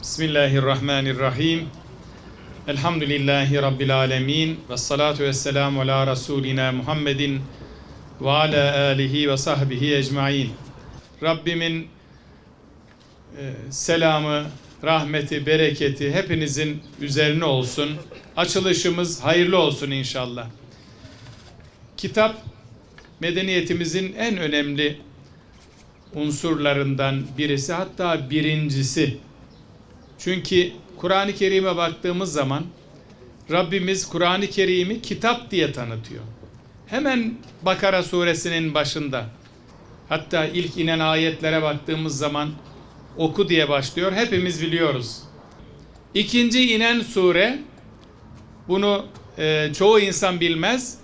Bismillahirrahmanirrahim. Elhamdülillahi Rabbil alemin. Ve salatu ve selamu ala Resulina Muhammedin ve ala alihi ve sahbihi ecmain. Rabbimin e, selamı, rahmeti, bereketi hepinizin üzerine olsun. Açılışımız hayırlı olsun inşallah. Kitap medeniyetimizin en önemli unsurlarından birisi hatta birincisi. Çünkü Kur'an-ı Kerim'e baktığımız zaman Rabbimiz Kur'an-ı Kerim'i kitap diye tanıtıyor. Hemen Bakara suresinin başında hatta ilk inen ayetlere baktığımız zaman oku diye başlıyor. Hepimiz biliyoruz. İkinci inen sure bunu e, çoğu insan bilmez.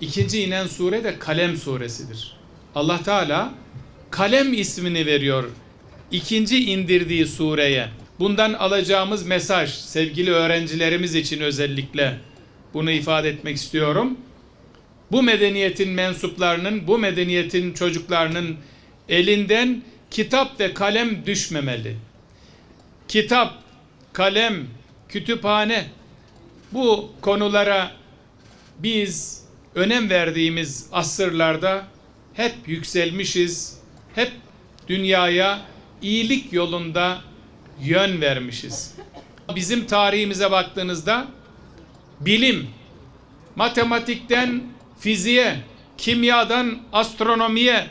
İkinci inen sure de Kalem suresidir. Allah Teala Kalem ismini veriyor ikinci indirdiği sureye. Bundan alacağımız mesaj sevgili öğrencilerimiz için özellikle bunu ifade etmek istiyorum. Bu medeniyetin mensuplarının, bu medeniyetin çocuklarının elinden kitap ve kalem düşmemeli. Kitap, kalem, kütüphane bu konulara biz önem verdiğimiz asırlarda hep yükselmişiz. Hep dünyaya iyilik yolunda yön vermişiz. Bizim tarihimize baktığınızda bilim, matematikten fiziğe, kimyadan astronomiye,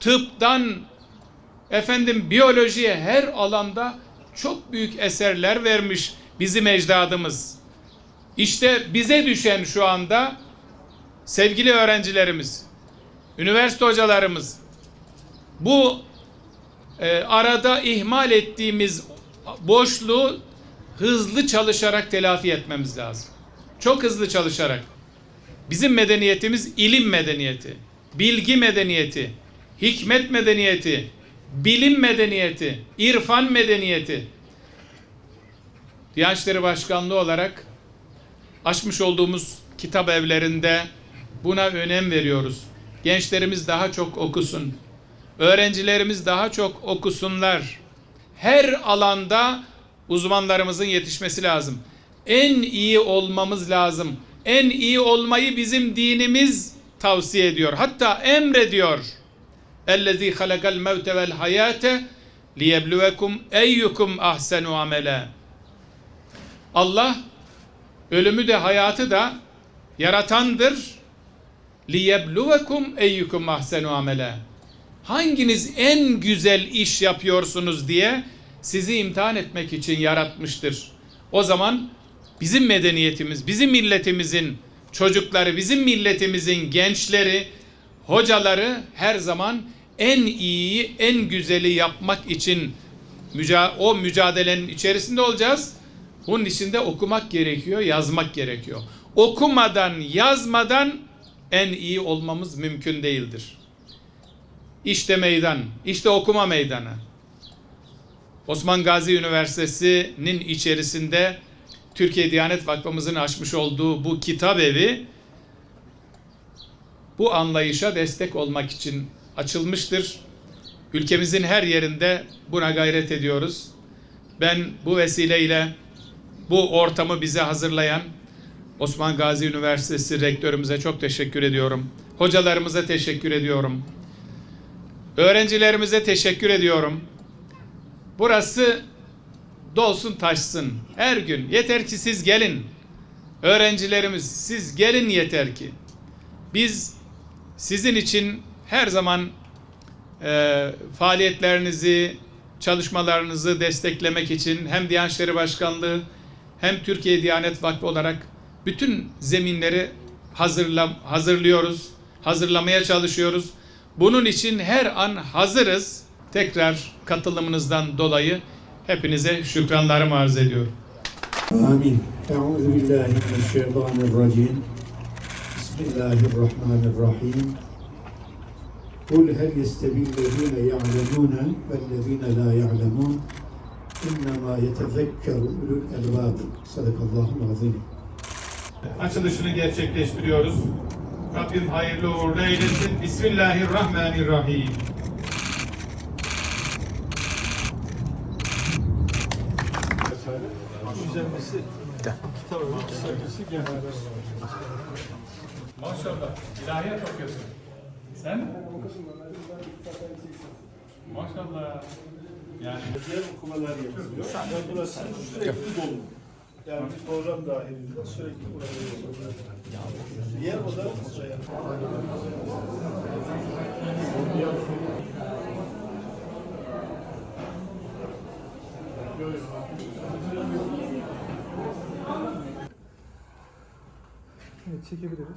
tıptan efendim biyolojiye her alanda çok büyük eserler vermiş bizim ecdadımız. İşte bize düşen şu anda sevgili öğrencilerimiz, üniversite hocalarımız bu e, arada ihmal ettiğimiz boşluğu hızlı çalışarak telafi etmemiz lazım. Çok hızlı çalışarak. Bizim medeniyetimiz ilim medeniyeti, bilgi medeniyeti, hikmet medeniyeti, bilim medeniyeti, irfan medeniyeti. Diyanet İşleri Başkanlığı olarak açmış olduğumuz kitap evlerinde buna önem veriyoruz. Gençlerimiz daha çok okusun. Öğrencilerimiz daha çok okusunlar. Her alanda uzmanlarımızın yetişmesi lazım. En iyi olmamız lazım. En iyi olmayı bizim dinimiz tavsiye ediyor. Hatta emrediyor. Ellezî halakal mevte vel hayâte liyebluvekum eyyukum ahsenu amele. Allah ölümü de hayatı da yaratandır. Liyebluvekum eyyukum ahsenu amele. Hanginiz en güzel iş yapıyorsunuz diye sizi imtihan etmek için yaratmıştır. O zaman bizim medeniyetimiz, bizim milletimizin çocukları, bizim milletimizin gençleri, hocaları her zaman en iyiyi, en güzeli yapmak için müca o mücadelenin içerisinde olacağız. Bunun içinde okumak gerekiyor, yazmak gerekiyor. Okumadan, yazmadan en iyi olmamız mümkün değildir. İşte meydan, işte okuma meydanı. Osman Gazi Üniversitesi'nin içerisinde Türkiye Diyanet Vakfımızın açmış olduğu bu kitap evi bu anlayışa destek olmak için açılmıştır. Ülkemizin her yerinde buna gayret ediyoruz. Ben bu vesileyle bu ortamı bize hazırlayan Osman Gazi Üniversitesi rektörümüze çok teşekkür ediyorum. Hocalarımıza teşekkür ediyorum. Öğrencilerimize teşekkür ediyorum. Burası dolsun taşsın her gün. Yeter ki siz gelin. Öğrencilerimiz siz gelin yeter ki. Biz sizin için her zaman e, faaliyetlerinizi, çalışmalarınızı desteklemek için hem Diyanet İşleri Başkanlığı hem Türkiye Diyanet Vakfı olarak bütün zeminleri hazırla, hazırlıyoruz, hazırlamaya çalışıyoruz. Bunun için her an hazırız. Tekrar katılımınızdan dolayı hepinize şükranlarımı arz ediyorum. Amin. Euzu billahi mineşşeytanirracim. Bismillahirrahmanirrahim. Kul hel yestebillezine ya'lemune vellezine la ya'lemun innema yetefekkeru ulul elbab. Sadakallahu azim. Açılışını gerçekleştiriyoruz. Rabbim hayırlı uğurlu eylesin. Bismillahirrahmanirrahim. Güzelmesi, kitabın güzelmesi gelmez. Maşallah, ilahiyat okuyorsun. Sen? Maşallah. Yani diğer okumalar yapılıyor. Sen de buna sen sürekli dolu. Yani bir program dahilinde sürekli yapılıyor. Diğer oda şey, Evet çekebiliriz.